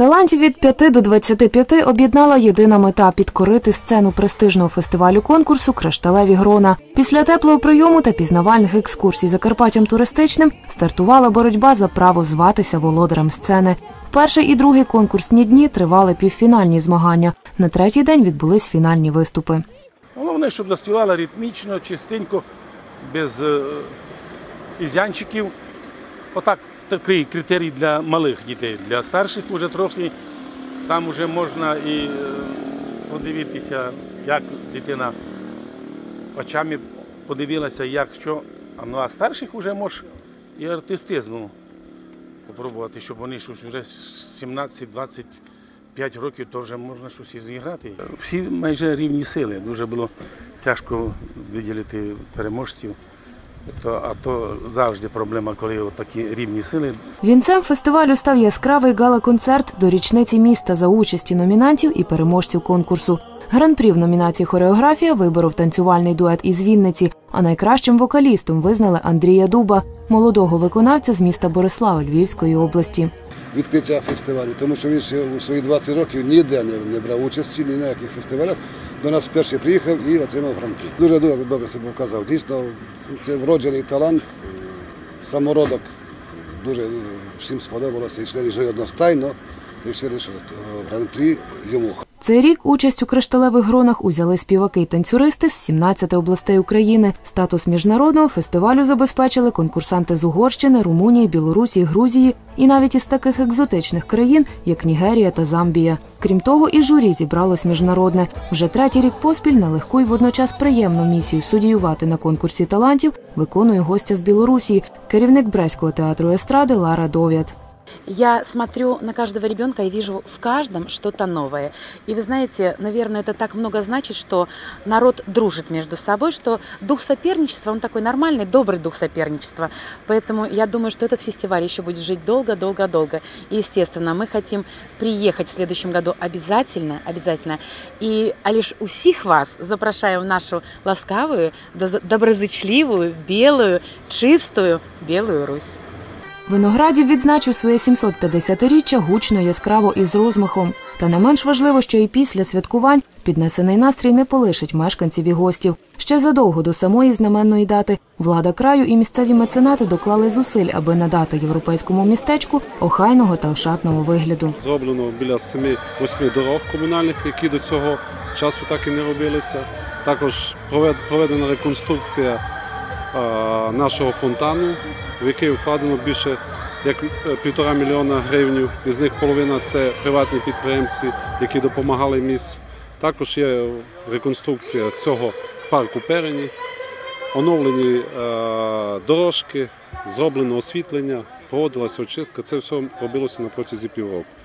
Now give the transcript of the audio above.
Талантів від 5 до 25 об'єднала єдина мета підкорити сцену престижного фестивалю конкурсу Кришталеві грона. Після теплого прийому та пізнавальних екскурсій Закарпаттям туристичним стартувала боротьба за право зватися володарем сцени. Перший і другий конкурсні дні тривали півфінальні змагання. На третій день відбулись фінальні виступи. Головне, щоб заспівала ритмічно, чистенько, без е, ізянчиків. Отак такий критерій для малих дітей. Для старших вже трохи там вже можна і е, подивитися, як дитина очами подивилася, як що. Ну а старших вже може і артистизму попробувати, щоб вони щось вже 17-25 років, то вже можна щось і зіграти. Всі майже рівні сили. Дуже було тяжко виділити переможців. То, а то завжди проблема, коли от такі рівні сили. Вінцем фестивалю став яскравий гала-концерт до річниці міста за участі номінантів і переможців конкурсу. Гран-прі в номінації хореографія виборов танцювальний дует із Вінниці, а найкращим вокалістом визнали Андрія Дуба, молодого виконавця з міста Борислава Львівської області. відкриття фестивалю, тому що він ще у свої 20 років ніде не, не брав участі, ні на яких фестивалях. До нас вперше приїхав і отримав гран-прі. Дуже добре, добре себе показав. Дійсно, це вроджений талант, е, самородок. Дуже всім сподобалося і жили одностайно. Вирішили, що е, гран-прі йому. Цей рік участь у кришталевих гронах узяли співаки й танцюристи з 17 областей України. Статус міжнародного фестивалю забезпечили конкурсанти з Угорщини, Румунії, Білорусі, Грузії і навіть із таких екзотичних країн, як Нігерія та Замбія. Крім того, і журі зібралось міжнародне. Вже третій рік поспіль на легку й водночас приємну місію судіювати на конкурсі талантів виконує гостя з Білорусі, керівник Бреського театру естради Лара Довят. Я смотрю на каждого ребенка и вижу в каждом что-то новое. И вы знаете, наверное, это так много значит, что народ дружит между собой, что дух соперничества, он такой нормальный, добрый дух соперничества. Поэтому я думаю, что этот фестиваль еще будет жить долго-долго-долго. И, естественно, мы хотим приехать в следующем году обязательно, обязательно. И а лишь усіх вас запрошаем нашу ласкавую, доброзичливую, белую, чистую Белую Русь. Виноградів відзначив своє 750-річчя гучно, яскраво і з розмахом. Та не менш важливо, що і після святкувань піднесений настрій не полишить мешканців і гостів. Ще задовго до самої знаменної дати влада краю і місцеві меценати доклали зусиль, аби надати європейському містечку охайного та ошатного вигляду. Зроблено біля 7-8 дорог комунальних, які до цього часу так і не робилися. Також провед- проведена реконструкція нашого фонтану, в який вкладено більше як е, півтора мільйона гривень. Із них половина це приватні підприємці, які допомагали місту. Також є реконструкція цього парку Перені, оновлені е, дорожки, зроблено освітлення, проводилася очистка. Це все робилося на протязі півроку.